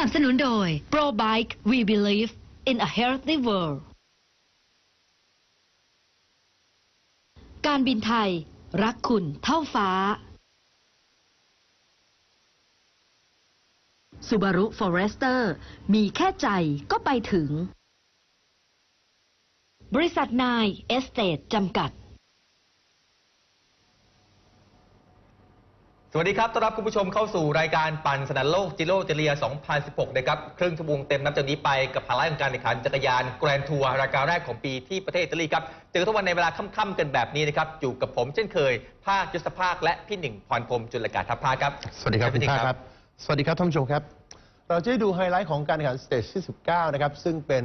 นับสนุนโดย Pro Bike We Believe in a Healthy World การบินไทย รักคุณเท่าฟ้า Subaru Forester มีแค่ใจก็ไปถึง บริษัทนายเอสเตจำกัด สวัสดีครับ ต้อนรับคุณผู้ชมเข้าสู่รายการปั่นสนามโลกจิโร่เจเลีย 2016 นะครับ ครึ่งชั่วโมงเต็มนับจากนี้ไปกับภาระของการแข่งขันจักรยานแกรนทัวร์รายการแรกของปีที่ประเทศอิตาลีครับเจอทุกวันในเวลาค่ำๆกันแบบนี้นะครับ อยู่กับผมเช่นเคย ภาคยศภาคและพี่หนึ่งพรพรหมจุลกาทัพภาคครับ สวัสดีครับสคุวัณสดีภาคครับ สวัสดีครับท่านผู้ชมครับ เราจะได้ดูไฮไลท์ของการแข่งขันสเตจที่ 19 นะครับ ซึ่งเป็น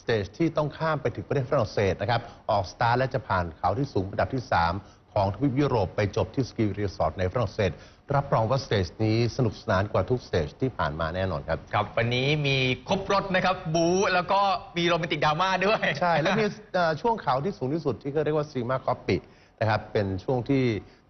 สเตจที่ต้องข้ามไปถึงประเทศฝรั่งเศสนะครับ ออกสตาร์ทและจะผ่านเขาที่สูงระดับที่ 3 ของทวีปยุโรปไปจบที่สกีรีสอร์ทในฝรั่งเศส รับรองว่าสเตจนี้สนุกสนานกว่าทุกสเตจที่ผ่านมาแน่นอนครับ ครับวันนี้มีครบรถนะครับ บู๊แล้วก็มีโรแมนติกดราม่าด้วย ใช่ และมีเอ่อช่วงเขาที่สูงที่สุดที่เขาเรียกว่าซีมาคอปปินะครับเป็นช่วงที่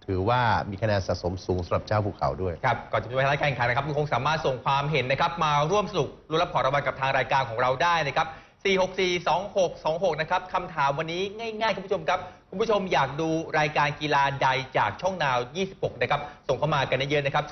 ถือว่ามีคะแนนสะสมสูงสำหรับเจ้าภูเขาด้วย ครับก่อนจะไปรายการแข่งขันนะครับคุณคงสามารถส่งความเห็นนะครับ มาร่วมสนุกรุ้นรับของรางวัลกับทางรายการของเราได้นะครับ 4642626 นะครับคำถามวันนี้ง่ายๆ คุณผู้ชมครับ คุณผู้ชมอยากดูรายการกีฬาใดจากช่องนาว 26 นะครับ ส่งเข้ามากันเยอะๆนะครับ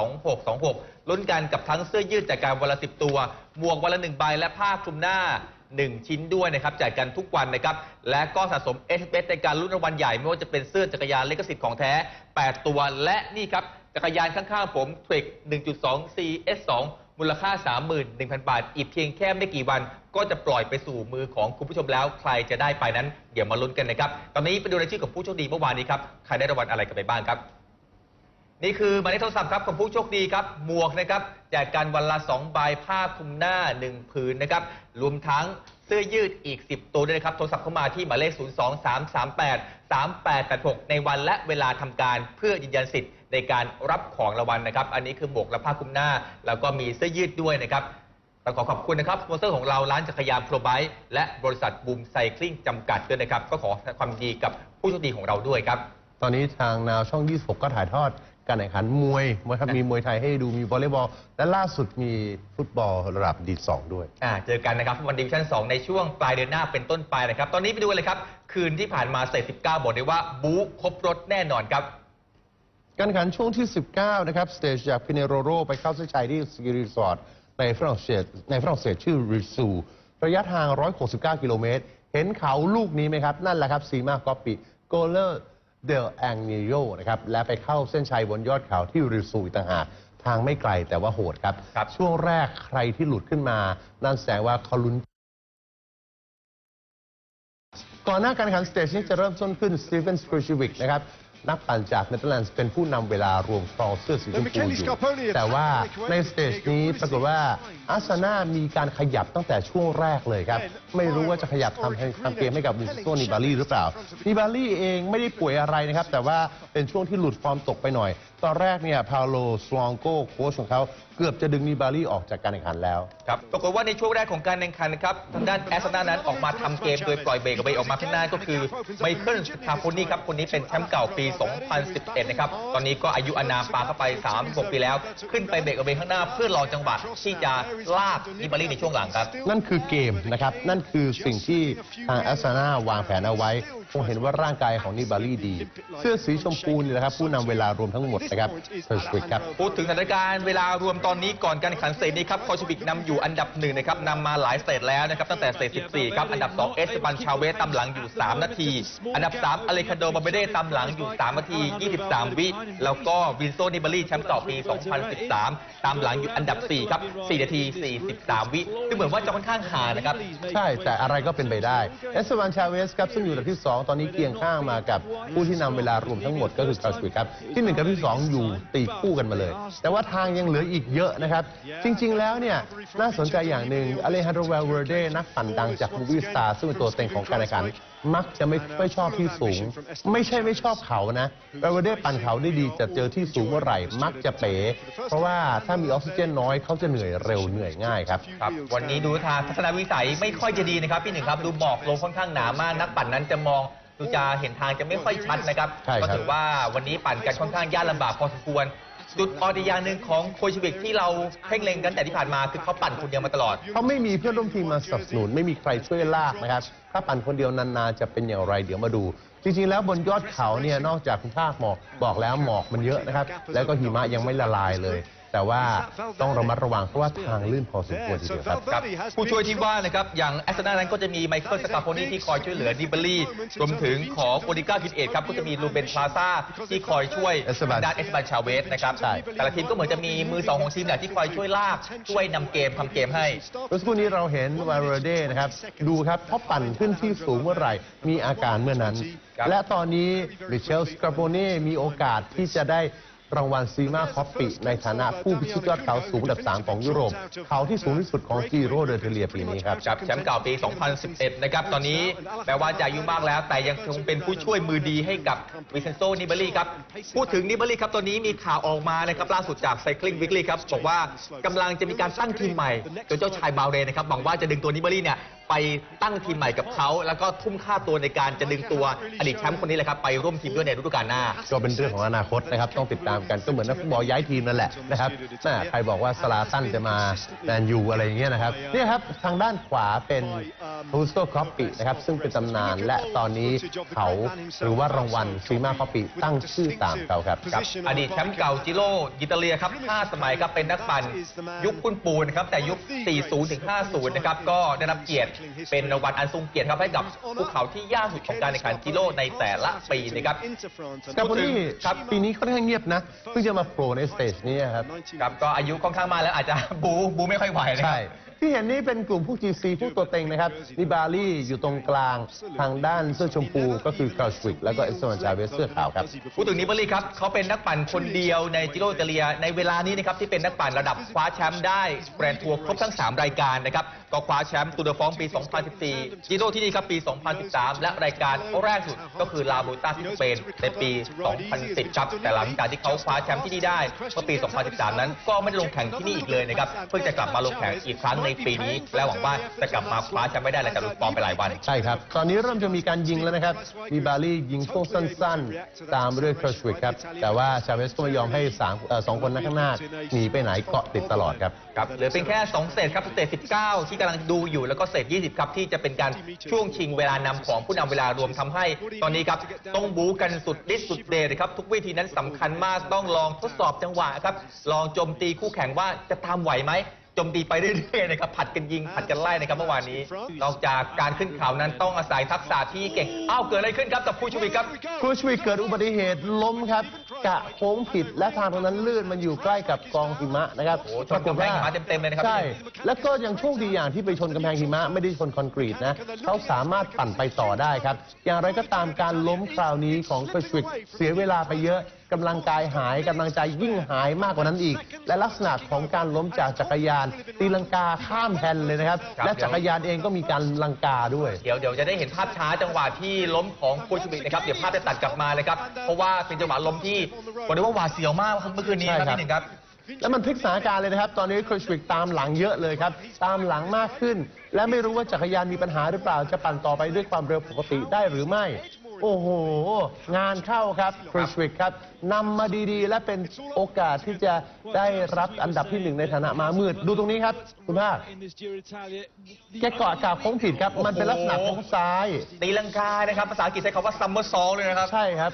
4642626 ลุ้นกันกับทั้งเสื้อยืดจากการวันละ 10 ตัว หมวกวันละ 1 ใบ และผ้าคลุมหน้า 1 ชิ้นด้วยนะครับแจกกันทุกวันนะครับ และก็สะสม s อ s ในการลุ้นรางวัลใหญ่ไม่ว่าจะเป็นเสื้อจักรยานเลิขสิทธิ์ของแท้ 8 ตัว และนี่ครับจักรยานข้างๆผม t r e k 1.2 CS2 มูลค่า 31,000 บาท อีกเพียงแค่ไม่กี่วัน ก็จะปล่อยไปสู่มือของคุณผู้ชมแล้ว ใครจะได้ไปนั้น เดี๋ยวมาลุ้นกันนะครับ ตอนนี้ไปดูรายชื่อของผู้โชคดีเมื่อวานนี้ครับ ใครได้รางวัลอะไรกันไปบ้างครับ นี่คือหมายเลขโทรศัพท์ครับของผู้โชคดีครับ หมวกนะครับแจกกันวันละ 2 ใบผ้าคลุมหน้า 1 ผืนนะครับ รวมทั้งเสื้อยืดอีก 10 ตัวด้วยนะครับ โทรศัพท์เข้ามาที่หมายเลข 023383886 ในวันและเวลาทำการเพื่อยืนยันสิทธิ์ ในการรับของรางวัลนะครับ อันนี้คือหมวกและผ้าคลุมหน้า แล้วก็มีเสื้อยืดด้วยนะครับต้องขอขอบคุณนะครับสปอนเซอร์ของเราร้านจักรยานโปรไบและบริษัทบูมไซคลิงจำกัดด้วยนะครับ ก็ขอแสดงความยินดีกับผู้โชคดีของเราด้วยครับ ตอนนี้ทางนาวช่อง 26 ก็ถ่ายทอดการแข่งขันมวยนะครับมีมวยไทยให้ดูมีวอลเลย์บอล และล่าสุดมีฟุตบอลระดับดีสองด้วยอ่าเจอกันนะครับวันดิวิชั่น 2 ในช่วงปลายเดือนหน้าเป็นต้นไปนะครับ ตอนนี้ไปดูกันเลยครับ คืนที่ผ่านมาเศษ19 บอกได้ว่าบู๊ครบรถแน่นอนครับ การแข่งขันช่วงที่ 19 นะครับ สเตจจากพิเนโรโร ไปเข้าเส้นชัยที่สกีรีสอร์ทในฝรั่งเศสในฝรั่งเศสชื่อริซู ระยะทาง 169 กิโลเมตร เห็นเขาลูกนี้ไหมครับ นั่นแหละครับซีมากอปปิโกเลอร์เดลแองนิโยนะครับ และไปเข้าเส้นชัยบนยอดเขาที่ริซูอีกต่างหากทางไม่ไกลแต่ว่าโหดครับครับ ช่วงแรกใครที่หลุดขึ้นมา นั่นแสดงว่าเขาลุ้นก่อนหน้าการแข่งขันสเตจนี้จะเริ่มต้นขึ้นสตีเฟนสครูชิวิกนะครับ นักปั่นจากเนเธอร์แลนด์เป็นผู้นำเวลารวมครองเสื้อสีชมพูอยู่ แต่ว่าในสเตจนี้ปรากฏว่าอาซาน่ามีการขยับตั้งแต่ช่วงแรกเลยครับ ไม่รู้ว่าจะขยับทำให้ทำเกมให้กับวินโซนิบาลีหรือเปล่านิบาลีเองไม่ได้ป่วยอะไรนะครับ แต่ว่าเป็นช่วงที่หลุดฟอร์มตกไปหน่อย ตอนแรกเนี่ยพาโลสลองโกโค้ชของเขาเกือบจะดึงนิบาลีออกจากการแข่งขันแล้ว ครับปรากฏว่าในช่วงแรกของการแข่งขันนะครับทางด้านแอสตันนั้นออกมาทำเกมโดยปล่อยเบรกกับเบรกออกมาข้างหน้าก็คือไมเคิลคาโฟนี่ครับคนนี้เป็นแชมป์เก่าปี 2011 นะครับ ตอนนี้ก็อายุอานามปาเข้าไป 36 ปีแล้ว ขึ้นไปเบรกกับเบรกข้างหน้าเพื่อรอจังหวะที่จะลากนิบาลีในช่วงหลังครับ นั่นคือเกมนะครับ นั่นคือสิ่งที่ทางแอสซานาวางแผนเอาไว้คงเห็นว่าร่างกายของนิบาลีดี เสื้อสีชมพูนี่แหละครับผู้นำเวลารวมทั้งหมดนะครับเทอร์สวิกครับ พูดถึงสถานการณ์เวลารวมตอนนี้ก่อนการแข่งขันเซตนี้ครับคอชบิกนำอยู่อันดับหนึ่งนะครับนำมาหลายเซตแล้วนะครับตั้งแต่เซต14 ครับ อันดับ 2 เอสบันชาเวสตามหลังอยู่ 3 นาที อันดับ 3 อเลคาโดบาเบเดตามหลังอยู่ 3 นาที 23 วิ แล้วก็วินโซนิบารีแชมป์เก่าปี 2013 ตามหลังอยู่อันดับ 4 ครับ 4 นาที 43 วิซึ่งเหมือนว่าจะค่อนข้างห่างนะครับ ใช่แต่อะไรก็เป็นไปได้เอสวานชาเวสครับซึ่งอยู่อันดับที่ 2 ตอนนี้เคียงข้างมากับผู้ที่นำเวลารวมทั้งหมดก็คือคาสวิกครับที่1กับที่2อยู่ตีคู่กันมาเลย แต่ว่าทางยังเหลืออีกเยอะนะครับ จริง ๆ แล้วเนี่ยน่าสนใจอย่างหนึ่งอเลฮันโดเวลเวเดนักปั่นดังจากมูวี่สตาร์ซึ่งเป็นตัวเต็งของการแข่งขันมักจะไม่ไม่ชอบที่สูง ไม่ใช่ไม่ชอบเขานะเวลเวเดปั่นเขาได้ดีจะเจอที่สูงเมื่อไหร่มักจะเป๋ เพราะว่าถ้ามีออกซิเจนน้อยเขาจะเหนื่อยเร็วเหนื่อยง่ายครับครับ วันนี้ดูทางทัศนวิสัยไม่ค่อยจะดีนะครับพี่หนึ่งครับดูหมอกลงค่อนข้างหนามากนักปั่นนั้นจะมอง ดูจะเห็นทางจะไม่ค่อยชัดนะครับ ใช่ครับ ก็ถือว่าวันนี้ปั่นกันค่อนข้างยากลำบากพอสมควร จุดอ่อนอีกอย่างหนึ่งของโคชวิกที่เราเพ่งเล็งกันแต่ที่ผ่านมาคือเขาปั่นคนเดียวมาตลอด เขาไม่มีเพื่อนร่วมทีมมาสนับสนุนไม่มีใครช่วยลากนะครับ ถ้าปั่นคนเดียวนานๆจะเป็นอย่างไรเดี๋ยวมาดู จริงๆแล้วบนยอดเขาเนี่ยนอกจากคุณภาคหมอกบอกแล้วหมอกมันเยอะนะครับ แล้วก็หิมะยังไม่ละลายเลย แต่ว่าต้องระมัดระวังเพราะว่าทางลื่นพอสมควรทีเดียวครับครับผู้ช่วยที่ว่านะครับอย่างแอสตันนั้นก็จะมีไมเคิลสกาโพนีที่คอยช่วยเหลือดิเบลลี่รวมถึงของโอดิก้าคิดเอทครับก็จะมีลูเบนพลาซ่าที่คอยช่วย Esteban ด้านเอสบันชาเวสนะครับใช่แต่ละทีมก็เหมือนจะมีมือสองของทีมเนี่ยที่คอยช่วยลากช่วยนำเกมทำเกมให้เมื่อสักครู่นี้เราเห็นวาโรเดนะครับดูครับเขาปั่นขึ้นที่สูงเมื่อไหร่มีอาการเมื่อนั้นครับและตอนนี้มิเชลสกราโปเน่มีโอกาสที่จะได้ รางวัลซีมาคอปปิในฐานะผู้พิชิตยอดเขาสูงอันดับ 3 ของยุโรป เขาที่สูงที่สุดของจีโรเดอเทเลียปีนี้ครับกับแชมป์เก่าปี 2011 นะครับ ตอนนี้แม้ว่าจะอายุมากแล้ว แต่ยังคงเป็นผู้ช่วยมือดีให้กับวิเซนโซนิเบลลี่ครับ พูดถึงนิเบลลี่ครับตอนนี้มีข่าวออกมานะครับล่าสุดจาก Cycling Weekly ครับบอกว่ากำลังจะมีการตั้งทีมใหม่โดยเจ้าชายบาเรนนะครับหวังว่าจะดึงตัวนิเบลลี่เนี่ย ไปตั้งทีมใหม่กับเขา แล้วก็ทุ่มค่าตัวในการจะดึงตัวอดีตแชมป์คนนี้แหละครับไปร่วมทีมด้วยในฤดูกาลหน้า ก็เป็นเรื่องของอนาคตนะครับต้องติดตามกันก็เหมือนนักฟุตบอลย้ายทีมนั่นแหละนะครับแม่ใครบอกว่าสลาตันจะมาแมนยูอะไรอย่างเงี้ยนะครับเนี่ยครับทางด้านขวาเป็นฮูสโตครอปปินะครับซึ่งเป็นตำนานและตอนนี้เขาหรือว่ารางวัลซีมาครอปปิตั้งชื่อตามเขาครับกับอดีตแชมป์เก่าจิโร่อิตาเลียครับ5สมัยครับเป็นนักปั่นยุคปุ้นปูนนะครับแต่ยุค 40ถึง50 นะครับก็ได้รับเกียรติเป็นรางวัลอันทรงเกียรติครับให้กับภูเขาที่ยากสุดของการแข่งขันจิโร่ในแต่ละปีนะครับกาโบนี่ครับปีนี้ค่อนข้างเงียบนะเพิ่งจะมาโผล่ในสเตจนี้ครับครับก็อายุค่อนข้างมากแล้วอาจจะบูบูไม่ค่อยไหวนะคใช่รับที่เห็นนี่เป็นกลุ่มผู้ GC ผู้ตัวเต็งนะครับนิบาลี่อยู่ตรงกลางทางด้านเสื้อชมพูก็คือคาร์สวิกแล้วก็เอสโซนจาเวสเสื้อขาวครับพูดถึงนิบอรี่ครับเขาเป็นนักปั่นคนเดียวในจิโรอิตาเลีย ในเวลานี้นะครับที่เป็นนักปั่นระดับคว้าแชมป์ได้แกรนด์ทัวร์ครบทั้ง 3 รายการนะครับก็คว้าแชมป์ตูเดอฟองปี 2014 จิโร่ที่นี่ครับปี 2013 และรายการแรกสุดก็คือลาบูต้าที่สเปนในปี 2010 ครับแต่หลังจากที่เขาคว้าแชมป์ที่นี่ได้เมื่อปี 2013 นั้นก็ไม่ได้ลงแข่งที่นี่อีกเลยนะครับเพิ่งจะกลับมาลงแข่งอีกครั้งในปีนี้ และหวังว่าจะกลับมาคว้าแชมป์ไม่ได้หลังจากหลุดฟอร์มไปหลายวัน ใช่ครับ ตอนนี้เริ่มจะมีการยิงแล้วนะครับนิบาลี่ยิงช่วงสั้นๆ ตามด้วยคาร์สวิกครับ แต่ว่าชาเวสก็ไม่ยอมให้สามเอ่อสองคนนักข้างหน้าหนีไปไหนเกาะติดตลอดครับครับเหลือเป็นแค่ 2เซตครับสเตจ19 ที่กำลังดูอยู่แล้วก็เซต20 ครับที่จะเป็นการช่วงชิงเวลานำของผู้นำเวลารวมทำให้ ตอนนี้ครับต้องบู๊กันสุดฤทธิ์สุดเดชเลยครับทุกวิธีนั้นสำคัญมากต้องลองทดสอบจังหวะครับลองโจมตีคู่แข่งว่าจะตามไหวไหมโจมตีไปเรื่อยๆนะครับผัดกันยิงผัดกันไล่นะครับเมื่อวานนี้ นอกจากการขึ้นเขานั้นต้องอาศัยทักษะที่เก่งอ้าวเกิดอะไรขึ้นครับกับผู้ชีวิตครับครูชวิกเกิดอุบัติเหตุล้มครับกะโค้งผิดและทางตรงนั้นลื่นมันอยู่ใกล้กับกองหิมะนะครับโอ้โหชนกำแพงหิมะเต็มๆเลยนะครับใช่แล้วก็ยังโชคดีอย่างที่ไปชนกำแพงหิมะไม่ได้ชนคอนกรีตนะเขาสามารถปั่นไปต่อได้ครับ อย่างไรก็ตามการล้มคราวนี้ของครูชวิกเสียเวลาไปเยอะ กำลังกายหายกำลังใจยิ่งหายมากกว่านั้นอีก และลักษณะของการล้มจากจักรยาน ตีลังกาข้ามแผ่นเลยนะครับ ครับ และจักรยานเองก็มีการลังกาด้วย เดี๋ยวเดี๋ยวจะได้เห็นภาพช้าจังหวะที่ล้มของโคชูบิกนะครับ เดี๋ยวภาพจะตัดกลับมาเลยครับ เพราะว่าเป็นจังหวะล้มที่บอกได้ว่าหวาดเสียวมากครับเมื่อคืนนี้ครับใช่ครับ พี่หนึ่งครับ แล้วมันพลิกสถานการณ์เลยนะครับ ตอนนี้คริสวิกตามหลังเยอะเลยครับ ตามหลังมากขึ้น และไม่รู้ว่าจักรยานมีปัญหาหรือเปล่า จะปั่นต่อไปด้วยความเร็วปกติได้หรือไม่ โอ้โห งานเข้าครับคริสวิกครับนำมาดีๆ และเป็นโอกาสที่จะได้รับอันดับที่หนึ่งในฐานะมามืด ดูตรงนี้ครับ คุณภาคแกเกาะกาบโค้งผิดครับ มันเป็นลักษณะโค้งซ้าย ตีลังกานะครับ ภาษาอังกฤษใช้คำว่า summer song เลยนะครับ ใช่ครับ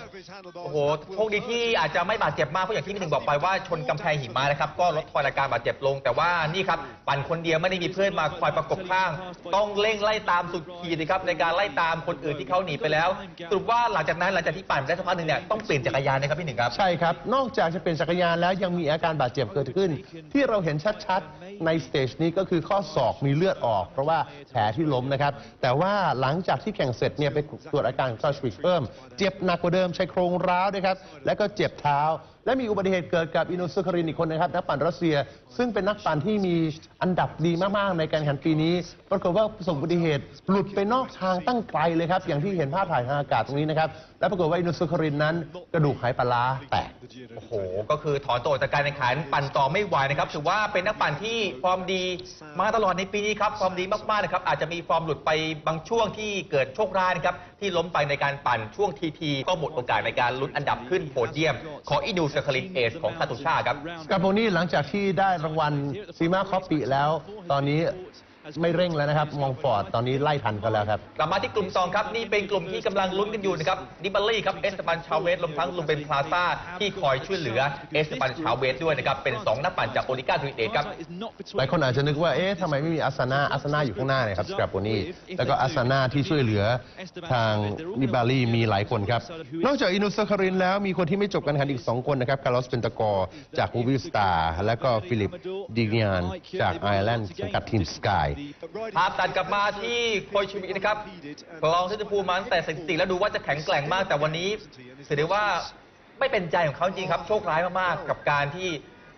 โอ้โหโชคดีที่อาจจะไม่บาดเจ็บมาก เพราะอย่างที่พี่หนึ่งบอกไปว่าชนกำแพงหิมะนะครับ ก็ลดทอนอาการบาดเจ็บลง แต่ว่านี่ครับ ปั่นคนเดียวไม่ได้มีเพื่อนมาคอยประกบข้าง ต้องเร่งไล่ตามสุดขีดนะครับในการไล่ตามคนอื่นที่เขาหนีไปแล้วสรุปว่าหลังจากนั้นหลังจากที่ปั่นได้สักพักหนึ่งเนี่ยต้องเปลี่ยนจักรยานนะครับพี่หนึ่งครับ ใช่ครับ นอกจากจะเป็นจักรยานแล้วยังมีอาการบาดเจ็บเกิดขึ้น ที่เราเห็นชัดๆ ในสเตจนี้ก็คือข้อศอกมีเลือดออก เพราะว่าแผลที่ล้มนะครับ แต่ว่าหลังจากที่แข่งเสร็จเนี่ยไปตรวจอาการของซาชวิกเพิ่ม เจ็บหนักกว่าเดิมใช้โครงร้าวด้วยครับ และก็เจ็บเท้า และมีอุบัติเหตุเกิดกับอินุสคารินอีกคนนะครับนักปั่นรัสเซีย ซึ่งเป็นนักปั่นที่มีอันดับดีมากๆในการแข่งปีนี้ ปรากฏว่าประสบอุบัติเหตุหลุดไปนอกทางตั้งไกลเลยครับ อย่างที่เห็นภาพถ่ายทางอากาศตรงนี้นะครับ และปรากฏว่าอินุสคารินนั้นกระดูกหายปลาร้าแตก โอ้โห ก็คือถอนตัวออกจากการแข่งขันปั่นต่อไม่ไหวนะครับ ถือว่าเป็นนักปั่นที่ฟอร์มดีมาตลอดในปีนี้ครับ ฟอร์มดีมากๆนะครับ อาจจะมีฟอร์มหลุดไปบางช่วงที่เกิดโชคร้ายนะครับ ที่ล้มไปในการปั่นช่วงทีทีก็หมดโอกาสในการลุ้นอันดับขึ้นโพเดียม ของอินูเซคารินเอสของคาตุชาครับสกาโบนี่หลังจากที่ได้รางวัลซีมาคอปปีแล้ว ตอนนี้ ไม่เร่งแล้วนะครับมองฟอร์ดตอนนี้ไล่ทันกันแล้วครับ กลับมาที่กลุ่ม 2 ครับ นี่เป็นกลุ่มที่กำลังลุ้นกันอยู่นะครับดิบัลลี่ครับเอสตบันชาเวสรวมทั้งลุมเบนพลาซ่าที่คอยช่วยเหลือเอสตบันชาเวสด้วยนะครับ เป็น 2 นักปั่นจากโอลิก้าทริเอครับหลายคนอาจจะนึกว่าเอ๊ะทำไมไม่มีอาสนาอาสนาอยู่ข้างหน้าเนี่ยครับสกาโปนี่แล้วก็อาสนาที่ช่วยเหลือทางนิบาลีมีหลายคนครับนอกจากอินุสคารินแล้วมีคนที่ไม่จบการแข่งขันอีก 2 คนนะครับคาร์ลอสเปนตากอร์จากมูวิสตาร์และก็ฟิลิปดิกยานจากไอร์แลนด์สังกัดทีมสกายภาพตัดกลับมาที่โคชิมินะครับกลองที่จะพูมาตั้งแต่สถิติแล้วดูว่าจะแข็งแกร่งมากแต่วันนี้เสียดายว่าไม่เป็นใจของเขาจริงครับ โชคร้ายมากๆ กับการที่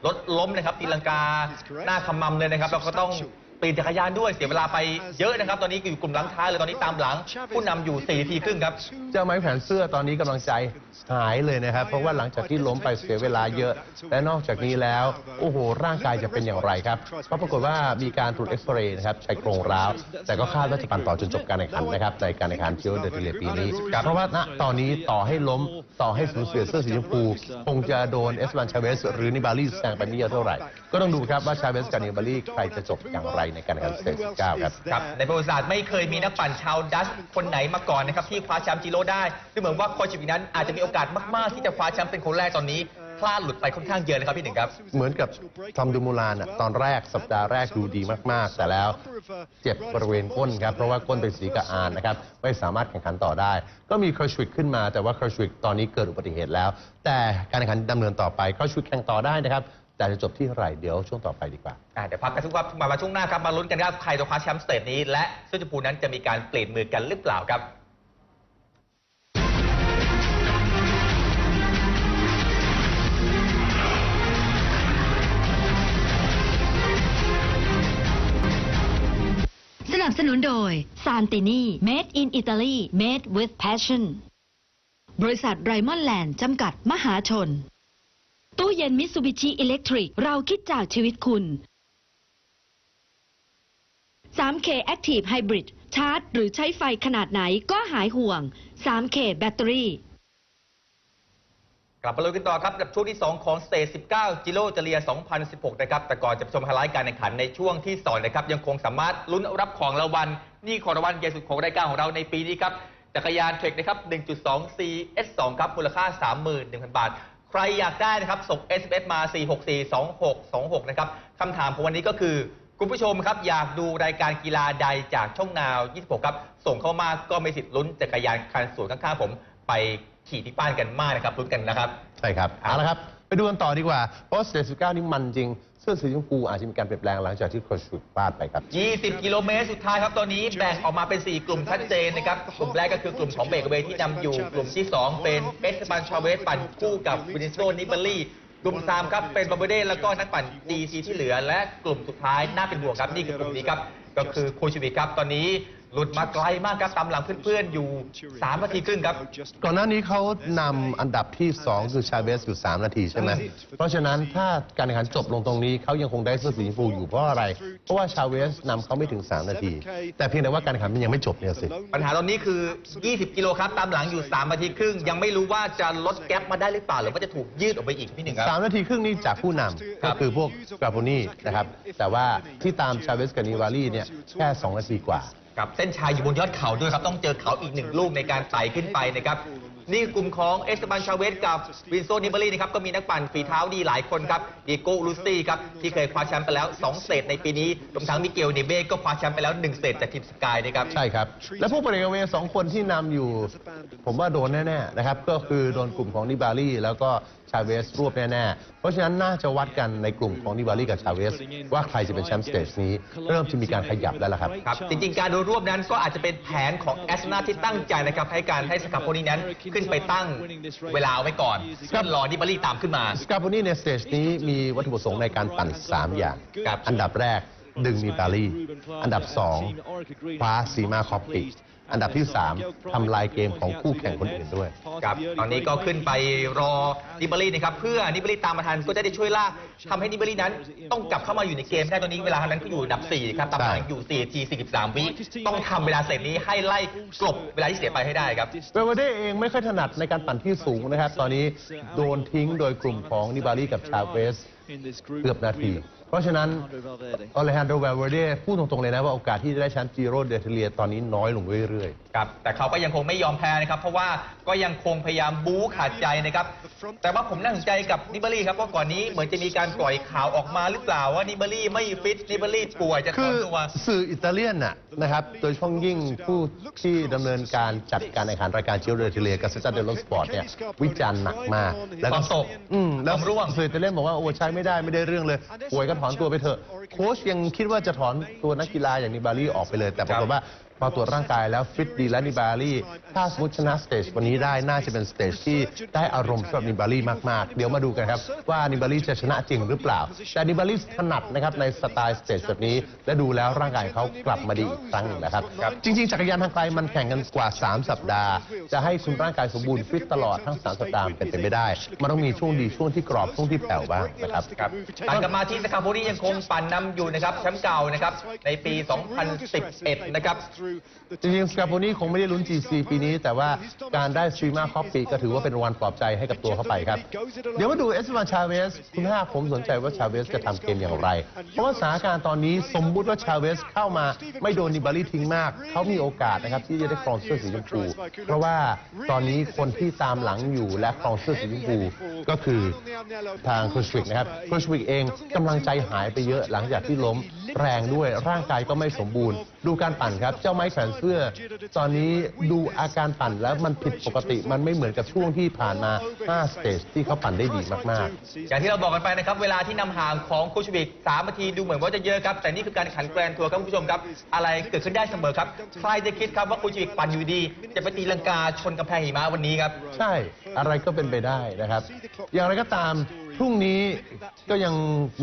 รถล้มนะครับตีลังกาหน้าขมำเลยนะครับแล้วก็ต้องปีนจักรยานด้วยเสียเวลาไปเยอะนะครับ ตอนนี้อยู่กลุ่มหลังท้ายเลยตอนนี้ตามหลัง ผู้นำอยู่4ทีครึ่งครับ เจ้าไม้แขวนเสื้อตอนนี้กำลังใจ หายเลยนะครับ เพราะว่าหลังจากที่ล้มไปเสียเวลาเยอะ และนอกจากนี้แล้ว โอ้โห ร่างกายจะเป็นอย่างไรครับก็ปรากฏว่ามีการตรวจเอ็กซเรย์นะครับชายโครงร้าว แต่ก็คาดว่าจะปั่นต่อจนจบการแข่งขันนะครับในการแข่งขันเทียวเดอร์ทีเลปีนี้ เพราะว่าณตอนนี้ต่อให้ล้มต่อให้สูญเสียเสื้อสีชมพูคงจะโดนเอสบันชาเวสหรือนิบาลีแซงไปไม่เยอะเท่าไหร่ ก็ต้องดูครับว่าชาเวสกับนิบาลีใครจะจบอย่างไรในการแข่งขันสเตจ19ครับครับในประวัติศาสตร์ไม่เคยมีนักปั่นชาวดัชคนไหนมาก่อนนะครับที่คว้าแชมป์จิโร่ได้ดูเหมือนว่าโคชิมินั้นอาจจะมีโอกาสมากๆ ที่จะคว้าแชมป์เป็นคนแรกตอนนี้ พลาดหลุดไปค่อนข้างเยอะเลยครับพี่หนึ่งครับ เหมือนกับทอมดูมูลานอะตอนแรกสัปดาห์แรกดูดีมากๆ แต่แล้วเจ็บบริเวณก้นครับ เพราะว่าก้นเป็นสีกระอานนะครับ ไม่สามารถแข่งขันต่อได้ ก็มีครชวิกขึ้นมา แต่ว่าครชวิกตอนนี้เกิดอุบัติเหตุแล้ว แต่การแข่งขันดำเนินต่อไปครชวิกแข่งต่อได้นะครับ แต่จะจบที่เท่าไหร่เดี๋ยวช่วงต่อไปดีกว่า อะเดี๋ยวพักกันทุกวันมามาช่วงหน้าครับมาลุ้นกันครับใครจะคว้าแชมป์สเตทนี้และเสื้อชมพูนั้นจะมีการเปลี่ยนมือกันหรือเปล่าครับ สนุนโดย Santini Made in Italy Made with Passion บริษัทไรมอนแลนด์จำกัดมหาชน ตู้เย็นมิตซูบิชิอิเล็กทริกเราคิดจากชีวิตคุณ 3K Active Hybrid ชาร์จหรือใช้ไฟขนาดไหนก็หายห่วง 3K แบตเตอรี่ ลับมาลุ้นกันต่อครับกับช่วงที่ 2 ของสเตจ19 จิโร่เจเลีย 2016 นะครับ แต่ก่อนจะไปชมไฮไลท์การแข่งขันในช่วงที่สองนะครับ ยังคงสามารถลุ้นรับของรางวัลนี่ของรางวัลใหญ่สุดของรายการของเราในปีนี้ครับ จักรยานเทรคนะครับ 1.2 CS2 ครับ มูลค่า 31,000 บาท ใครอยากได้นะครับ ส่ง SMS มา 4642626 นะครับคำถามของวันนี้ก็คือ คุณผู้ชมครับอยากดูรายการกีฬาใดจากช่องนาว 26 ครับ ส่งเข้ามาก็มีสิทธิ์ลุ้นจักรยานคันสวยข้างๆผมไป ขี่ที่บ้านกันมากนะครับลุ้นกันนะครับ ใช่ครับเอาละครับ ไปดูกันต่อดีกว่าเพราะสเตจ19นี่มันจริง เสื้อสีชมพูอาจจะมีการเปลี่ยนแปลงหลังจากที่ครชวิกพลาดไปครับ 20 กิโลเมตรสุดท้ายครับตอนนี้แบ่งออกมาเป็น 4 กลุ่มชัดเจนนะครับกลุ่มแรกก็คือกลุ่มของเบรกเวย์ที่นำอยู่ กลุ่มที่ 2 เป็นเอสบันชาเวสปั่นคู่กับวินิโซนิเบอรี่กลุ่ม 3 ครับ เป็นบาเบเดแล้วก็นักปั่น DC ที่เหลือ และกลุ่มสุดท้ายน่าเป็นห่วงครับ นี่คือกลุ่มนี้ครับ ก็คือโคชิวิกครับ ตอนนี้ หลุดมาไกลมากครับตามหลังเพื่อนๆอยู่3นาทีครึ่งครับ ก่อนหน้านี้เขานำอันดับที่ 2 คือชาเวสอยู่ 3 นาทีใช่ไหมเพราะฉะนั้นถ้าการแข่งขันจบลงตรงนี้เขายังคงได้เสื้อสีชมพูอยู่เพราะอะไร เพราะว่าชาเวสนำเขาไม่ถึง 3 นาที แต่เพียงแต่ว่าการแข่งขันมันยังไม่จบเนี่ยสิ ปัญหาตอนนี้คือ 20 กิโลครับตามหลังอยู่3นาทีครึ่ง ยังไม่รู้ว่าจะลดแก๊ปมาได้หรือเปล่าหรือว่าจะถูกยืดออกไปอีกพี่หนึ่งครับ สามนาทีครึ่งนี่จากผู้นำก็คือพวกกราโบนี่นะครับ แต่ว่าที่ตามชาเวสกับนิวารีเนี่ยแค่ 2 นาทีกว่า กับเส้นชายอยู่บนยอดเขาด้วยครับ ต้องเจอเขาอีกหนึ่งลูกในการไต่ขึ้นไปนะครับนี่กลุ่มของเอสบันชาเวสกับวินโซนิเบอรี่นะครับก็มีนักปั่นฝีเท้าดีหลายคนครับ ดีโก้ลูซี่ครับที่เคยคว้าแชมป์ไปแล้ว 2เซตในปีนี้รวมทั้งมิเกลเนเบ้ก็คว้าแชมป์ไปแล้ว 1เซตจากทีมสกายนะครับใช่ครับ และผู้บริเวณสองคนที่นำอยู่ ผมว่าโดนแน่ๆนะครับก็คือโดนกลุ่มของนิบารีแล้วก็ชาเวสรวบแน่ๆ เพราะฉะนั้นน่าจะวัดกันในกลุ่มของนิบารีกับชาเวส ว่าใครจะเป็นแชมป์สเตจนี้ เริ่มจะมีการขยับแล้วล่ะครับครับจริงๆ การดูรวบนั้นก็อาจจะเป็นแผนของแอสนาที่ตั้งใจนะครับให้การให้สกัปโปนีนั้นขึ้นไปตั้งเวลาเอาไว้ก่อนเพื่อรอนิบารี่ตามขึ้นมาสกาโปนี่ในสเตจนี้มีวัตถุประสงค์ในการปั่น 3 อย่างครับอันดับแรกดึงนิบารีอันดับ 2 คว้าซีมาคอปปิ อันดับที่ 3ทำลายเกมของคู่แข่งคนอื่นด้วย ครับ ตอนนี้ก็ขึ้นไปรอนิบารีนะครับ เพื่อนิบารีตามมาทันก็จะได้ช่วยลากทำให้นิบารีนั้น ต้องกลับเข้ามาอยู่ในเกมได้ตอนนี้เวลานั้นก็อยู่อันดับ 4 ครับตามหลังอยู่4ที43 วิต้องทำเวลาเสร็จนี้ให้ไล่กลบเวลาที่เสียไปให้ได้ครับเวเวเดเองไม่ค่อยถนัดในการปั่นที่สูงนะครับ ตอนนี้โดนทิ้งโดยกลุ่มของนิบารีกับชาเวสเกือบนาที เพราะฉะนั้นอเลฮันโดเวเวเดพูดตรงๆเลยนะว่าโอกาสที่จะได้แชมป์จีโรเดเทเลียตอนนี้น้อยลงเรื่อยๆ ครับแต่เขาก็ยังคงไม่ยอมแพ้นะครับ เพราะว่าก็ยังคงพยายามบู๊ขาดใจนะครับ แต่ว่าผมน่าสนใจกับนิบารีครับว่าก่อนนี้เหมือนจะมีการปล่อยข่าวออกมาหรือเปล่าว่านิบารีไม่ฟิตนิบารีป่วยจะถคือนอตัวสื่ออิตาเลียนน่ะนะครับ โดยเฉพาะยิ่งผู้ที่ดำเนินการจัดการแข่งขันรายการจิโรเดเทเลียกับซิตาเดลสปอร์ตเนี่ยวิจารณ์หนักมาก แล้วคก็วามตก อืมแล้วความร่วง สื่ออิตาเลียนบอกว่าโอ้ใช้ไม่ได้ไม่ได้เรื่องเลยป่วยก็ถอนตัวไปเถอะโค้ชยังคิดว่าจะถอนตัวนักกีฬาอย่างนิบารีออกไปเลย แต่ปรากฏว่า พอตรวจร่างกายแล้วฟิตดีและนิบารีถ้าสมมติชนะสเตจวันนี้ได้น่าจะเป็นสเตจที่ได้อารมณ์สำหรับนิบารีมาก ๆ เดี๋ยวมาดูกันครับ ว่านิบารีจะชนะจริงหรือเปล่า แต่นิบารีถนัดนะครับในสไตล์สเตจแบบนี้ และดูแล้วร่างกายเขากลับมาดีอีกครั้งหนึ่งนะครับ จริง ๆ จักรยานทางไกลมันแข่งกันกว่า 3 สัปดาห์ จะให้คุณร่างกายสมบูรณ์ฟิตตลอดทั้ง 3 สัปดาห์เป็นไปไม่ได้ มันต้องมีช่วงดีช่วงที่กรอบช่วงที่แผ่วบ้างนะครับครับตันกลับมาที่สคาโบรียังคงปั่นนำอยู่นะครับแชมป์เก่านะครับในปี 2011 นะครับจริงๆสกาโปนี่คงไม่ได้ลุ้น GC ปีนี้ แต่ว่าการได้ซีมาคอปปีก็ถือว่าเป็นรางวัลปลอบใจให้กับตัวเขาไปครับ เดี๋ยวมาดูเอสวานชาเวสคุณห้าผมสนใจว่าชาเวสจะทำเกมอย่างไร เพราะว่าสถานการณ์ตอนนี้สมมุติว่าชาเวสเข้ามาไม่โดนนิบารีทิ้งมาก เขามีโอกาสนะครับที่จะได้ครองเสื้อสีชมพูเพราะว่าตอนนี้คนที่ตามหลังอยู่และครองเสื้อสีชมพูก็คือทางครูชวิกนะครับครูชวิกเองกำลังใจหายไปเยอะหลังจากที่ล้มแรงด้วยร่างกายก็ไม่สมบูรณ์ ดูการปั่นครับ เจ้าไม้แขวนเสื้อ ตอนนี้ดูอาการปั่นแล้วมันผิดปกติมันไม่เหมือนกับช่วงที่ผ่านมา 5 สเตจที่เขาปั่นได้ดีมากอย่างที่เราบอกกันไปนะครับ เวลาที่นำห่างของโคชวิก3นาทีดูเหมือนว่าจะเยอะครับ แต่นี่คือการแข่งขันแกรนด์ทัวร์ครับคุณผู้ชมครับ อะไรเกิดขึ้นได้เสมอครับ ใครจะคิดครับว่าโคชวิกปั่นอยู่ดี จะไปตีลังกาชนกำแพงหิมะวันนี้ครับๆใช่ อะไรก็เป็นไปได้นะครับ อย่างไรก็ตาม พรุ่งนี้ก็ยัง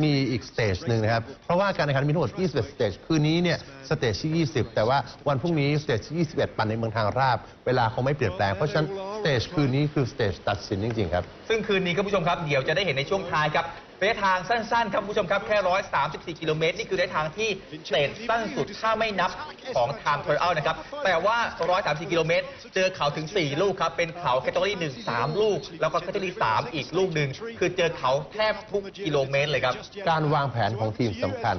มีอีกสเตจหนึ่งนะครับ เพราะว่าการแข่งขันมีทั้งหมด 21 สเตจ คืนนี้เนี่ยสเตจที่ 20 แต่ว่าวันพรุ่งนี้สเตจที่ 21 ปั่นในเมืองทางราบ เวลาคงไม่เปลี่ยนแปลง เพราะฉะนั้นสเตจคืนนี้คือสเตจตัดสินจริงๆครับ ซึ่งคืนนี้ครับผู้ชมครับ เดี๋ยวจะได้เห็นในช่วงท้ายครับ ระยะทางสั้นๆครับคุณผู้ชมครับแค่ 134 กิโลเมตร นี่คือระยะทางที่สเตจสั้นสุดถ้าไม่นับของ Time Trial นะครับแต่ว่า 134 กิโลเมตร เจอเขาถึง 4 ลูกครับ เป็นเขาแคตตาล็อ1 3 ลูก แล้วก็แคตตาล็อ3อีกลูกหนึ่งคือเจอเขาแทบทุกกิโลเมตรเลยครับ การวางแผนของทีมสำคัญ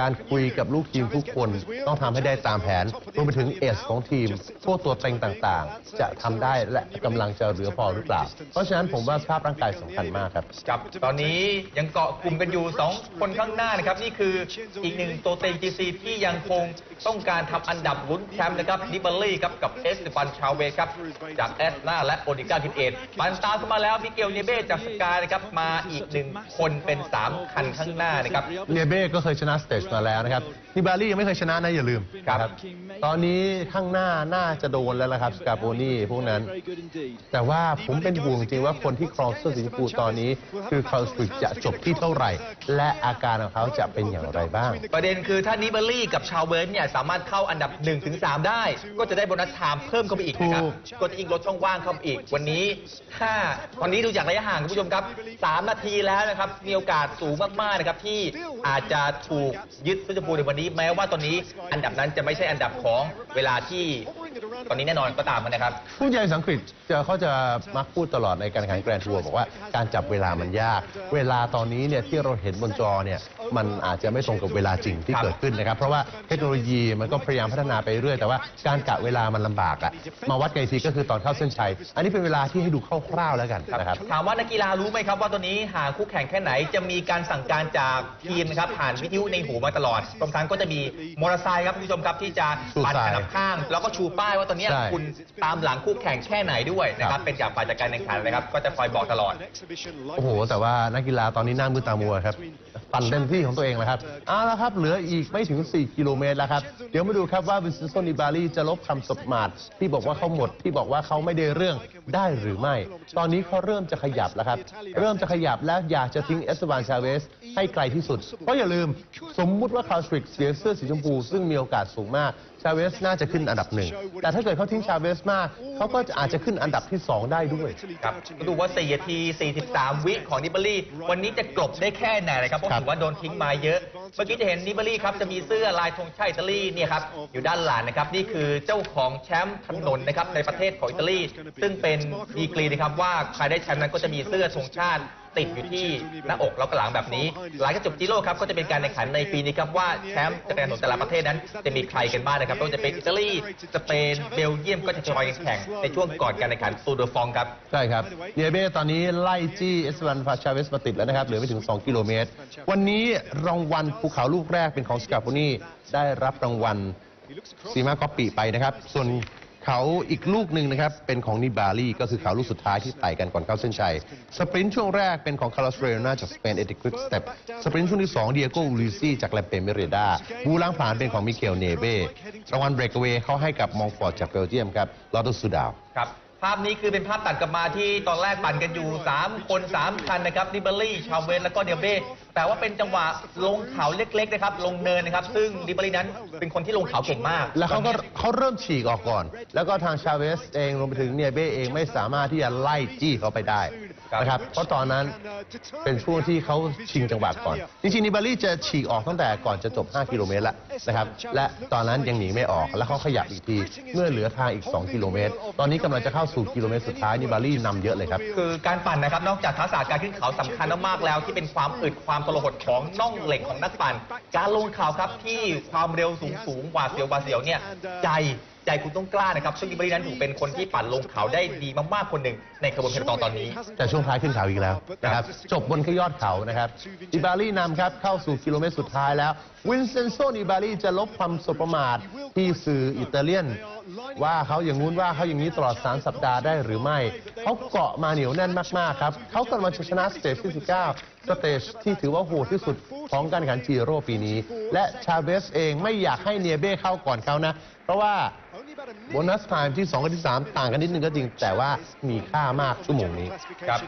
การคุยกับลูกทีมทุกคนต้องทำให้ได้ตามแผนรวมไปถึงเอสของทีมพวกตัวเต็งต่างๆ จะทำได้และกำลังจะเหลือพอหรือเปล่า เพราะฉะนั้นผมว่าสภาพร่างกายสำคัญมากครับ ครับ ตอนนี้ยังเกาะกลุ่มกันอยู่ 2 คนข้างหน้านะครับ นี่คืออีกหนึ่งตัวเต็ง GC ที่ยังคงต้องการทำอันดับลุ้นแชมป์นะครับนิบาลี่ครับกับเอสเตฟานชาเวสครับจากแอสนาและโอนิก้าคินเอ็ดมันตามเข้ามาแล้วมิเกลเนเบ้จากสกายนะครับมาอีกหนึ่งคนเป็น 3 คันข้างหน้านะครับเนเบ้ก็เคยชนะสเตจมาแล้วนะครับ นิบารี่ยังไม่เคยชนะนะอย่าลืมครับนะตอนนี้ข้างหน้าน่าจะโดนแล้วละครับสกาโปนี่พวกนั้น แต่ว่าผมเป็นห่วงจริงว่าคนที่ครองเสื้อสีชมพูตอนนี้ คือคาร์ลสตริกจะจบที่เท่าไหร่ และอาการของเขาจะเป็นอย่างไรบ้าง ประเด็นคือถ้านิบาลี่กับชาวเวิร์นเนี่ยสามารถเข้าอันดับ 1-3 ได้ ก็จะได้โบนัสไทม์เพิ่มเข้าไปอีกนะครับถูกก็จะยิ่งลดช่องว่างเข้าไปอีกวันนี้ถ้าตอนนี้ดูจากระยะห่างคุณผู้ชมครับ 3 นาทีแล้วนะครับมีโอกาสสูงมากๆนะครับที่อาจจะถูกยึดเสื้อชมพูในวันนี้แม้ว่าตอนนี้อันดับนั้นจะไม่ใช่อันดับของเวลาที่ ตอนนี้แน่นอนก็ตามนะครับ ผู้ใหญ่สังกฤษจะเขาจะมักพูดตลอดในการแข่งขันแกรนด์ทัวร์บอกว่าการจับเวลามันยาก เวลาตอนนี้เนี่ยที่เราเห็นบนจอเนี่ยมันอาจจะไม่ตรงกับเวลาจริงที่ครับเกิดขึ้นนะครับ เพราะว่าเทคโนโลยีมันก็พยายามพัฒนาไปเรื่อยแต่ว่าการกะเวลามันลำบากอะมาวัดกันอีกทีก็คือตอนเข้าเส้นชัย อันนี้เป็นเวลาที่ให้ดูคร่าวๆแล้วกันนะครับ ถามว่านักกีฬารู้ไหมครับว่าตอนนี้ห่างคู่แข่งแค่ไหนจะมีการสั่งการจากทีมนะครับผ่านวิทยุในหูมาตลอดรวมทั้งก็จะมีมอเตอร์ไซค์ครับคุณผู้ชมครับที่จะชูปั่นทรายขนับข้าง แล้วก็ชูป้ายว่าตอนเนี้ยใช่ คุณตามหลังคู่แข่งแค่ไหนด้วยนะคครัรับบเป็นจากฝ่ายจัดการแข่งขันนะครับก็จะคอยบอกตลอด โอ้โห แต่ว่านักกีฬาตอนนี้หน้ามือตามัวครับปั่นเต็มที่ของตัวเองแล้วครับเอาละครับ เหลืออีกไม่ถึง 4 กิโลเมตรแล้วครับ เดี๋ยวมาดูครับว่าวินเซนโซนิบารีจะลบคำสบมาทที่บอกว่าเขาหมดที่บอกว่าเขาไม่ได้เรื่องได้หรือไม่ ตอนนี้เขาเริ่มจะขยับแล้วครับ เริ่มจะขยับแล้วอยากจะทิ้งเอสวานชาเวส ให้ไกลที่สุด เพราะอย่าลืมสมมุติว่าคาร์สตริกเสียเสื้อสีชมพูซึ่งมีโอกาสสูงมากชาเวสน่าจะขึ้นอันดับหนึ่งแต่ถ้าเกิดเขาทิ้งชาเวสมากเขาก็อาจจะขึ้นอันดับที่ 2 ได้ด้วย ครับก็ดูว่า4นาที 43 วิของนิเบอรี่ วันนี้จะกลบได้แค่ไหนนะครับ เพราะครับถือว่าโดนทิ้งมาเยอะ เมื่อกี้จะเห็นนิเบอรี่ครับ จะมีเสื้อลายธงชาติอิตาลีเนี่ยครับ อยู่ด้านหลังนะครับ นี่คือเจ้าของแชมป์ถนนนะครับในประเทศของอิตาลี ซึ่งเป็นดีกรีนะครับว่าใครได้แชมป์นั้นก็จะมีเสื้อธงชาติติดอยู่ที่หน้าอกแล้วก็หลังแบบนี้ หลังจากจบจิโร่ครับก็จะเป็นการแข่งขันในปีนี้ครับว่าแชมป์จักรยานถนแต่ละประเทศนั้นจะมีใครกันบ้างนะครับไม่ว่าจะเป็นอิตาลีสเปนเบลเยียมก็จะจอยแข่งในช่วงก่อนการแข่งขันตูดอฟองครับใช่ครับเนเบ้ตอนนี้ไล่จี้เอสวันฟาชาเวสมาติดแล้วนะครับเหลือไม่ถึง 2 กิโลเมตร วันนี้รางวัลภูเขาลูกแรกเป็นของสกาโปนีได้รับรางวัลซีมาคอปปีไปนะครับ ส่วน เขาอีกลูกหนึ่งนะครับ เป็นของนิบาลีก็คือเขาลูกสุดท้ายที่ไต่กันก่อนเข้าเส้นชัย สปรินต์ช่วงแรกเป็นของคาร์ลอสเรโนาจากสเปนเอติควิกสเต็ปสปรินต์ช่วงที่2เดียโกอูลิซี่จากแลมเปเมเรดาบูล้างผ่านเป็นของมิเกลเนเบ้รางวัลเบรกเวย์เขาให้กับมองฟอร์ดจากเบลเยียมครับลอตโตสุดาวครับ ภาพนี้คือเป็นภาพตัดกลับมาที่ตอนแรกปั่นกันอยู่ 3 คน 3 คันนะครับดิเบอรี่ ชาวเวนแล้วก็เดียเบ้แต่ว่าเป็นจังหวะลงเขาเล็กๆนะครับลงเนินนะครับ ซึ่งดิเบอรี่นั้นเป็นคนที่ลงเขาเก่งมาก แล้วเขาก็เขาเริ่มฉีกออกก่อน แล้วก็ทางชาเวสเองรวมไปถึงเนียเบ้เองไม่สามารถที่จะไล่จี้เขาไปได้ นะครับเพราะตอนนั้นเป็นช่วงที่เขาชิงจังหวะก่อน จริงๆนิบารี่จะฉีกออกตั้งแต่ก่อนจะจบ 5 กิโลเมตรแล้วนะครับและตอนนั้นยังหนีไม่ออกแล้วเขาขยับอีกทีเมื่อเหลือทางอีก 2 กิโลเมตร ตอนนี้กำลังจะเข้าสู่กิโลเมตรสุดท้ายนิบารี่นำเยอะเลยครับคือการปั่นนะครับนอกจากทักษะการขึ้นเขาสำคัญมากๆแล้วที่เป็นความอึดความทรหดของน่องเหล็กของนักปั่น การลงเขาครับที่ความเร็วสูงสูงๆหวาดเสียวหวาดเสียวเนี่ยใจ ใจคุณต้องกล้านะครับซึ่งดิเบอรี่นั้นถือเป็นคนที่ปั่นลงเขาได้ดีมากๆคนหนึ่งในขบวนเพลตองตอนนี้ แต่ช่วงท้ายขึ้นเขาอีกแล้วนะครับจบบนขยอดเขานะครับอิบาลีนำครับเข้าสู่กิโลเมตรสุดท้ายแล้ว วินเซนโซอิบาลีจะลบความสบประมาทที่สื่ออิตาเลียน ว่าเขาอย่างงู้นว่าเขาอย่างนี้ตลอด 3 สัปดาห์ได้หรือไม่ เขาเกาะมาเหนียวแน่นมากๆครับเขากำลังจะชนะสเตจที่ 19 สเตจที่ถือว่าโหดที่สุดของการแข่งขันจีโร่ปีนี้ และชาเวสเองไม่อยากให้เนียเบ้เข้าก่อนเขานะ เพราะว่า โบนัสไทม์ที่2กับที่ 3 ต่างกันนิดนึงก็จริง แต่ว่ามีค่ามากชั่วโมงนี้ ครับ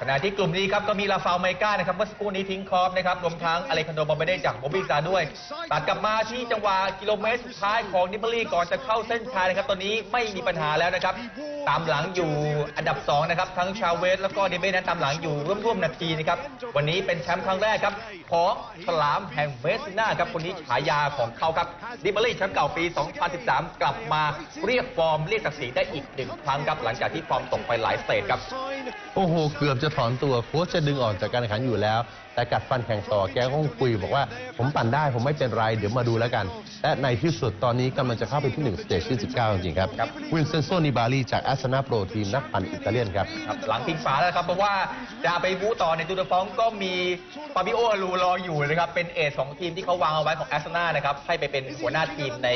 ขณะที่กลุ่มนี้ครับก็มีลาฟาลไมก้านะครับเมื่อสักครู่นี้ทิ้งคอฟนะครับรวมทั้งอเลคันโดบอมเบเดจากโบบิซาด้วย ตัดกลับมาที่จังหวะกิโลเมตรสุดท้ายของนิเบอรี่ก่อนจะเข้าเส้นชัยนะครับ ตอนนี้ไม่มีปัญหาแล้วนะครับ ตามหลังอยู่อันดับ 2 นะครับ ทั้งชาเวสแล้วก็เดเบ้นั้นตามหลังอยู่ร่วมๆนาทีนะครับวันนี้เป็นแชมป์ครั้งแรกครับของฉลามแห่งเวสติน่าครับคนนี้ฉายาของเขาครับดิเบอรี่แชมป์เก่าปี 2013 กลับมาเรียกฟอร์มเรียกศักดิ์ศรีได้อีกหนึ่งครั้งครับหลังจากที่ฟอร์มตกไปหลายสเตจครับ โอ้โห เกือบจะถอนตัวโค้ชจะดึงออกจากการแข่งขันอยู่แล้ว แต่กัดฟันแข่งต่อแกก็คงคุยบอกว่าผมปั่นได้ผมไม่เป็นไรเดี๋ยวมาดูแล้วกัน และในที่สุดตอนนี้กำลังจะเข้าไปที่1สเตจที่ 19 จริงๆครับครับ วินเซนโซนิบาลีจากแอสนาโปรทีมนักปั่นอิตาเลียนครับ ครับหลังทิ้งฝาแล้วครับเพราะว่าจะไปบู๊ต่อในตูดฟองก็มีฟาบิโออารูรออยู่นะครับเป็นเอทของทีมที่เขาวางเอาไว้ของแอสนานะครับให้ไปเป็นหัวหน้าทีมใน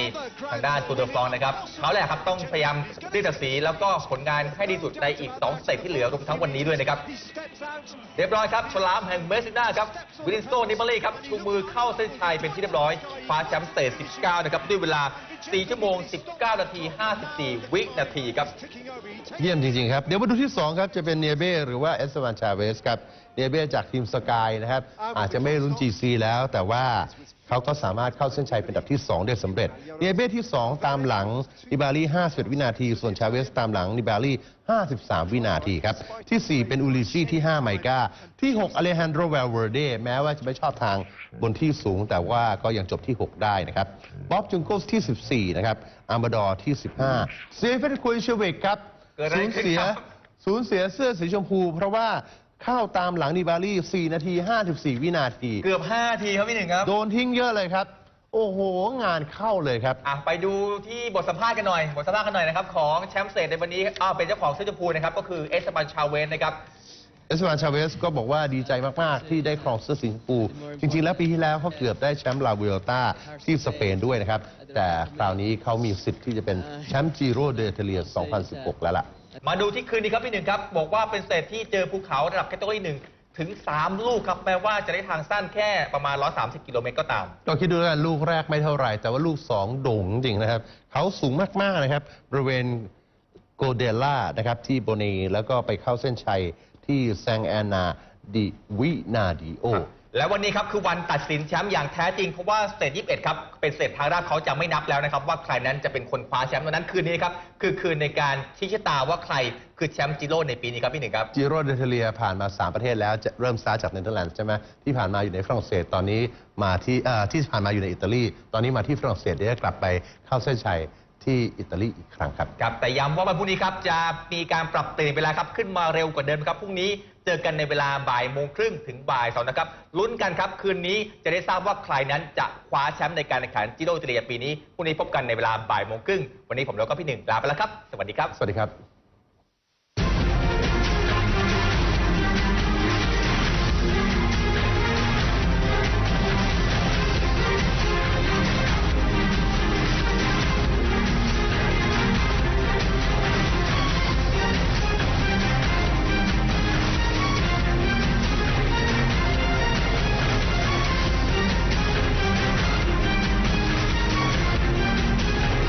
ทางด้านตูดฟองนะครับเขาแหละครับต้องพยายามเรียกศักดิ์ศรีแล้วก็ผลงานให้ดีสุดในอีก2สเตจที่เหลือรวมทั้งวันนี้ด้วยนะครับเรียบร้อยครับฉลามแห่งเมสซิน่าครับวิลินสโตนิเบอรี่ครับชูมือเข้าเส้นชัยเป็นที่เรียบร้อยคว้าแชมป์สเตจ19 นะครับด้วยเวลา 4 ชั่วโมง 19 นาที 54 วินาทีครับ เยี่ยมจริงๆครับ เดี๋ยวมาดูที่ 2 ครับ จะเป็นเนเบ้หรือว่าเอสวานชาเวสครับ เนเบ้จากทีมสกายนะครับ อาจจะไม่ลุ้น GC แล้วแต่ว่า เขาก็สามารถเข้าเส้นชัยเป็นอันดับที่ 2 ได้สำเร็จเนียเบ้ที่ 2 ตามหลังนิบาลี51 วินาที ส่วนชาเวสตามหลังนิบาลี53 วินาทีครับ ที่ 4 เป็นอูลิซี่ที่ 5 ไมกาที่ 6 อเลฮันโดรเวลเวอร์เดแม้ว่าจะไม่ชอบทางบนที่สูง แต่ว่าก็ยังจบที่ 6 ได้นะครับบ๊อบจุงโกสที่ 14 นะครับอาร์มาดอร์ที่ 15 เซเฟนคุยเชเวกครับเกิดอะไรสูญขึ้นเสียครับสูญเสียเสื้อสีชมพู เพราะว่า เข้าตามหลังนิบารี่ 4 นาที 54 วินาที เกือบ 5 ทีครับพี่หนึ่งครับ โดนทิ้งเยอะเลยครับ โอ้โห งานเข้าเลยครับ อะไปดูที่บทสัมภาษณ์กันหน่อย บทสัมภาษณ์กันหน่อยนะครับ ของแชมป์เซตในวันนี้อ้าวเป็นเจ้าของเสื้อชมพูนะครับ ก็คือเอสบันชาเวนนะครับ เอสวานชาเวสก็บอกว่าดีใจมาก ๆ ที่ได้ครองเสื้อสีชมพูจริง ๆ แล้วปีที่แล้วเขาเกือบได้แชมป์ลาเวลต้าที่สเปนด้วยนะครับ แต่คราวนี้เขามีสิทธิ์ที่จะเป็นแชมป์จีโร่เดเทเลีย 2016 แล้วล่ะ มาดูที่คืนนี้ครับพี่หนึ่งครับ บอกว่าเป็นเซตที่เจอภูเขาระดับแคตตาล็อหนึ่งถึง 3 ลูกครับแม้ว่าจะได้ทางสั้นแค่ประมาณ 130 กิโลเมตรก็ตาม ก็คิดดูแล้วกันลูกแรกไม่เท่าไหร่ แต่ว่าลูกสองโด่งจริงนะครับ เขาสูงมาก ๆ นะครับ บริเวณโกเดล่านะครับ ที่โบเนแล้วก็ไปเข้าเส้นชัยที่แซงแอนนาดิวินาดิโอครับ และวันนี้ครับคือวันตัดสินแชมป์อย่างแท้จริง เพราะว่าสเตจ21ครับเป็นสเตจทางราบเขาจะไม่นับแล้วนะครับว่าใครนั้นจะเป็นคนคว้าแชมป์วันนั้นคืนนี้ครับคือคืนในการชี้ชะตาว่าใครคือแชมป์จิโร่ในปีนี้ครับพี่หนึ่งครับจิโร่เดนเทเลียผ่านมา 3 ประเทศแล้วจะเริ่มสตาร์จากเนเธอร์แลนด์ใช่ไหมที่ผ่านมาอยู่ในฝรั่งเศสตอนนี้มาที่ที่ผ่านมาอยู่ในอิตาลีตอนนี้มาที่ฝรั่งเศสเดี๋ยวกลับไปเข้าเส้นชัย ที่อิตาลีอีกครั้งครับ ครับแต่ย้ำว่าวันพรุ่งนี้ครับจะมีการปรับเปลี่ยนเวลาครับขึ้นมาเร็วกว่าเดิมครับพรุ่งนี้เจอกันในเวลาบ่ายโมงครึ่งถึงบ่ายสองนะครับลุ้นกันครับคืนนี้จะได้ทราบว่าใครนั้นจะคว้าแชมป์ในการแข่งขันจิโร่อิตาเลียปีนี้พรุ่งนี้พบกันในเวลาบ่ายโมงครึ่งวันนี้ผมแล้วก็พี่หนึ่งลาไปแล้วครับ สวัสดีครับ สวัสดีครับ